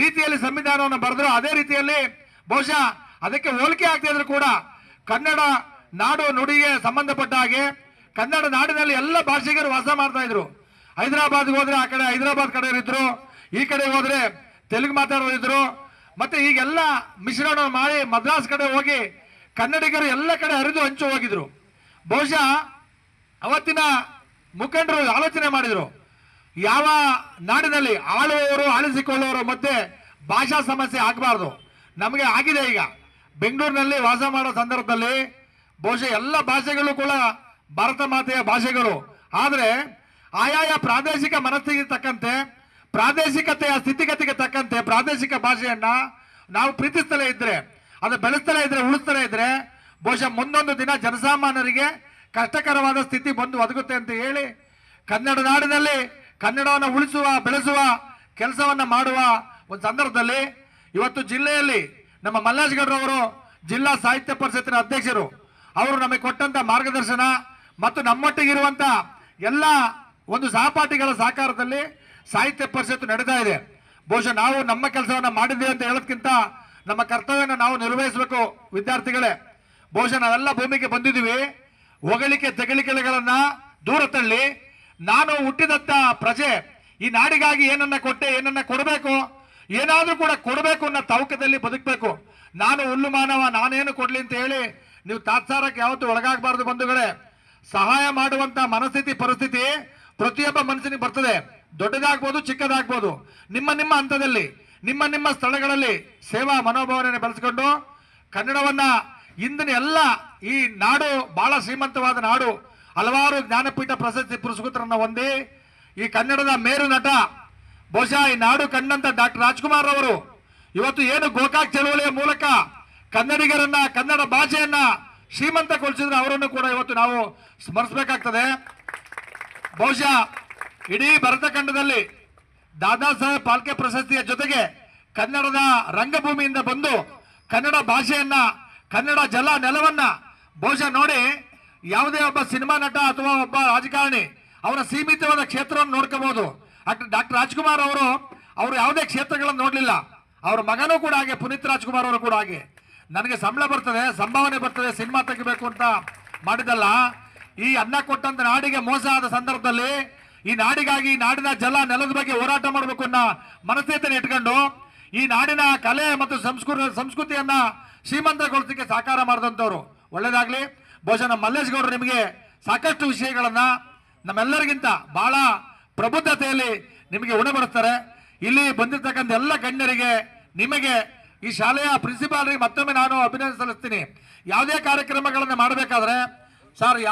ರೀತಿಯಲ್ಲಿ ಸಂವಿಧಾನವನ್ನು ಬರೆದ್ರು ಅದೇ ರೀತಿಯಲ್ಲಿ ಬಹುಶಃ ಅದಕ್ಕೆ ಹೋಲಿಕೆ ಆಗ್ತಾ ಇದ್ರು ಕೂಡ ಕನ್ನಡ ನಾಡು ನುಡಿಗೆ ಸಂಬಂಧಪಟ್ಟ ಹಾಗೆ ಕನ್ನಡ ನಾಡಿನಲ್ಲಿ ಎಲ್ಲ ಭಾಷಿಗರು ವಾಸ ಮಾಡ್ತಾ ಇದ್ರು. ಹೈದರಾಬಾದ್ಗೆ ಹೋದ್ರೆ ಆ ಕಡೆ ಹೈದರಾಬಾದ್ ಕಡೆ ಇದ್ರು, ಈ ಕಡೆ ಹೋದ್ರೆ ತೆಲುಗು ಮಾತಾಡೋರು ಇದ್ರು. ಮತ್ತೆ ಈಗೆಲ್ಲ ಮಿಶ್ರಣ ಮಾಡಿ ಮದ್ರಾಸ್ ಕಡೆ ಹೋಗಿ ಕನ್ನಡಿಗರು ಎಲ್ಲ ಕಡೆ ಹರಿದು ಹಂಚು ಹೋಗಿದ್ರು. ಬಹುಶಃ ಅವತ್ತಿನ ಮುಖಂಡರು ಆಲೋಚನೆ ಮಾಡಿದ್ರು. ಯಾವ ನಾಡಿನಲ್ಲಿ ಆಳುವವರು ಆಳಿಸಿಕೊಳ್ಳುವವರ ಮಧ್ಯೆ ಭಾಷಾ ಸಮಸ್ಯೆ ಆಗಬಾರ್ದು. ನಮಗೆ ಆಗಿದೆ ಈಗ. ಬೆಂಗಳೂರಿನಲ್ಲಿ ವಾಸ ಮಾಡೋ ಸಂದರ್ಭದಲ್ಲಿ ಬಹುಶಃ ಎಲ್ಲ ಭಾಷೆಗಳು ಕೂಡ ಭಾರತ ಮಾತೆಯ ಭಾಷೆಗಳು. ಆದರೆ ಆಯಾಯ ಪ್ರಾದೇಶಿಕ ಮನಸ್ಥಿತಿಗೆ ತಕ್ಕಂತೆ, ಪ್ರಾದೇಶಿಕತೆಯ ಸ್ಥಿತಿಗತಿಗೆ ತಕ್ಕಂತೆ ಪ್ರಾದೇಶಿಕ ಭಾಷೆಯನ್ನ ನಾವು ಪ್ರೀತಿಸ್ತಲೇ ಇದ್ರೆ, ಅದು ಬೆಳೆಸ್ತಲೇ ಇದ್ರೆ, ಉಳಿಸ್ತಲೇ ಇದ್ರೆ ಬಹುಶಃ ಮುಂದೊಂದು ದಿನ ಜನಸಾಮಾನ್ಯರಿಗೆ ಕಷ್ಟಕರವಾದ ಸ್ಥಿತಿ ಬಂದು ಒದಗುತ್ತೆ ಅಂತ ಹೇಳಿ ಕನ್ನಡ ನಾಡಿನಲ್ಲಿ ಕನ್ನಡವನ್ನು ಉಳಿಸುವ, ಬೆಳೆಸುವ ಕೆಲಸವನ್ನು ಮಾಡುವ ಒಂದು ಸಂದರ್ಭದಲ್ಲಿ ಇವತ್ತು ಜಿಲ್ಲೆಯಲ್ಲಿ ನಮ್ಮ ಮಲ್ಲಾಜ್ ಗೌಡ್ರವರು ಜಿಲ್ಲಾ ಸಾಹಿತ್ಯ ಪರಿಷತ್ತಿನ ಅಧ್ಯಕ್ಷರು, ಅವರು ನಮಗೆ ಕೊಟ್ಟಂತ ಮಾರ್ಗದರ್ಶನ ಮತ್ತು ನಮ್ಮೊಟ್ಟಿಗಿರುವಂಥ ಎಲ್ಲ ಒಂದು ಸಹಪಾಠಿಗಳ ಸಹಕಾರದಲ್ಲಿ ಸಾಹಿತ್ಯ ಪರಿಷತ್ತು ನಡೀತಾ ಇದೆ. ಬಹುಶಃ ನಾವು ನಮ್ಮ ಕೆಲಸವನ್ನು ಮಾಡಿದ್ದೀವಿ ಅಂತ ಹೇಳೋದಕ್ಕಿಂತ ನಮ್ಮ ಕರ್ತವ್ಯನ ನಾವು ನಿರ್ವಹಿಸಬೇಕು ವಿದ್ಯಾರ್ಥಿಗಳೇ. ಬಹುಶಃ ನಾವೆಲ್ಲ ಭೂಮಿಗೆ ಬಂದಿದ್ದೀವಿ. ಹೊಗಳಿಕೆ ತೆಗಳಿಕೆಗಳನ್ನು ದೂರ ತಳ್ಳಿ ನಾನು ಹುಟ್ಟಿದಂತ ಪ್ರಜೆ ಈ ನಾಡಿಗಾಗಿ ಏನನ್ನ ಕೊಟ್ಟೆ, ಏನನ್ನ ಕೊಡಬೇಕು, ಏನಾದ್ರೂ ಕೂಡ ಕೊಡಬೇಕು ಅನ್ನೋ ತವಕದಲ್ಲಿ ಬದುಕಬೇಕು. ನಾನು ಹುಲ್ಲು ಮಾನವ, ನಾನೇನು ಕೊಡ್ಲಿ ಅಂತ ಹೇಳಿ ನೀವು ತಾತ್ಸಾರಕ್ಕೆ ಯಾವತ್ತೂ ಒಳಗಾಗಬಾರ್ದು ಬಂಧುಗಳೇ. ಸಹಾಯ ಮಾಡುವಂತ ಮನಸ್ಥಿತಿ, ಪರಿಸ್ಥಿತಿ ಪ್ರತಿಯೊಬ್ಬ ಮನಸ್ಸಿನಿಗೆ ಬರ್ತದೆ. ದೊಡ್ಡದಾಗ್ಬೋದು, ಚಿಕ್ಕದಾಗ್ಬೋದು. ನಿಮ್ಮ ನಿಮ್ಮ ಹಂತದಲ್ಲಿ, ನಿಮ್ಮ ನಿಮ್ಮ ಸ್ಥಳಗಳಲ್ಲಿ ಸೇವಾ ಮನೋಭಾವನೆ ಬೆಳೆಸ್ಕೊಂಡು ಕನ್ನಡವನ್ನ ಇಂದಿನ ಎಲ್ಲ ಈ ನಾಡು ಬಹಳ ಶ್ರೀಮಂತವಾದ ನಾಡು ಹಲವಾರು ಜ್ಞಾನಪೀಠ ಪ್ರಶಸ್ತಿ ಪುರಸ್ಕೃತರನ್ನ ಹೊಂದಿ ಈ ಕನ್ನಡದ ಮೇರು ನಟ, ಬಹುಶಃ ಈ ನಾಡು ಕಂಡಂತ ಡಾಕ್ಟರ್ ರಾಜ್ಕುಮಾರ್ ಅವರು ಇವತ್ತು ಏನು ಗೋಕಾಕ್ ಚಳುವಳಿಯ ಮೂಲಕ ಕನ್ನಡಿಗರನ್ನ, ಕನ್ನಡ ಭಾಷೆಯನ್ನ ಶ್ರೀಮಂತಗೊಳಿಸಿದ್ರೆ ಅವರನ್ನು ಕೂಡ ಇವತ್ತು ನಾವು ಸ್ಮರಿಸಬೇಕಾಗ್ತದೆ. ಬಹುಶಃ ಇಡೀ ಭರತಖಂಡದಲ್ಲಿ ದಾದಾ ಸಾಹೇಬ್ ಪಾಲ್ಕೆ ಪ್ರಶಸ್ತಿಯ ಜೊತೆಗೆ ಕನ್ನಡದ ರಂಗಭೂಮಿಯಿಂದ ಬಂದು ಕನ್ನಡ ಭಾಷೆಯನ್ನ, ಕನ್ನಡ ಜಲ ನೆಲವನ್ನ ಬಹುಶಃ ನೋಡಿ ಯಾವುದೇ ಒಬ್ಬ ಸಿನಿಮಾ ನಟ ಅಥವಾ ಒಬ್ಬ ರಾಜಕಾರಣಿ ಅವರ ಸೀಮಿತವಾದ ಕ್ಷೇತ್ರವನ್ನು ನೋಡ್ಕೋಬಹುದು. ಡಾಕ್ಟರ್ ರಾಜ್ಕುಮಾರ್ ಅವರು ಅವರು ಯಾವುದೇ ಕ್ಷೇತ್ರಗಳನ್ನು ನೋಡಲಿಲ್ಲ. ಅವ್ರ ಮಗನೂ ಕೂಡ ಹಾಗೆ, ಪುನೀತ್ ರಾಜ್ಕುಮಾರ್ ಅವರು ಕೂಡ ಹಾಗೆ. ನನಗೆ ಸಂಬಳ ಬರ್ತದೆ, ಸಂಭಾವನೆ ಬರ್ತದೆ, ಸಿನಿಮಾ ತೆಗಿಬೇಕು ಅಂತ ಮಾಡಿದಲ್ಲ ಈ ಅನ್ನ ಕೊಟ್ಟಂತ ನಾಡಿಗೆ ಮೋಸ ಆದ ಸಂದರ್ಭದಲ್ಲಿ ಈ ನಾಡಿಗಾಗಿ ನಾಡಿನ ಜಲ ನೆಲದ ಬಗ್ಗೆ ಹೋರಾಟ ಮಾಡಬೇಕು ಅನ್ನೋ ಮನಸ್ಥಿತಿಯನ್ನು ಇಟ್ಕೊಂಡು ಈ ನಾಡಿನ ಕಲೆ ಮತ್ತು ಸಂಸ್ಕೃತಿ, ಸಂಸ್ಕೃತಿಯನ್ನ ಶ್ರೀಮಂತಗೊಳಿಸಲಿಕ್ಕೆ ಸಾಕಾರ ಮಾಡಿದಂಥವ್ರು. ಒಳ್ಳೇದಾಗ್ಲಿ. ಬಹುಶಃ ನಮ್ಮ ಮಲ್ಲೇಶ್ ಗೌಡರು ನಿಮಗೆ ಸಾಕಷ್ಟು ವಿಷಯಗಳನ್ನು ನಮ್ಮೆಲ್ಲರಿಗಿಂತ ಬಹಳ ಪ್ರಬುದ್ಧತೆಯಲ್ಲಿ ನಿಮಗೆ ಉಣಬಡಿಸ್ತಾರೆ. ಇಲ್ಲಿ ಬಂದಿರತಕ್ಕಂಥ ಎಲ್ಲ ಗಣ್ಯರಿಗೆ ನಿಮಗೆ ಈ ಶಾಲೆಯ ಪ್ರಿನ್ಸಿಪಾಲ್ರಿಗೆ ಮತ್ತೊಮ್ಮೆ ನಾನು ಅಭಿನಂದನೆ ಸಲ್ಲಿಸ್ತೀನಿ. ಯಾವುದೇ ಕಾರ್ಯಕ್ರಮಗಳನ್ನು ಮಾಡಬೇಕಾದ್ರೆ, ಸರ್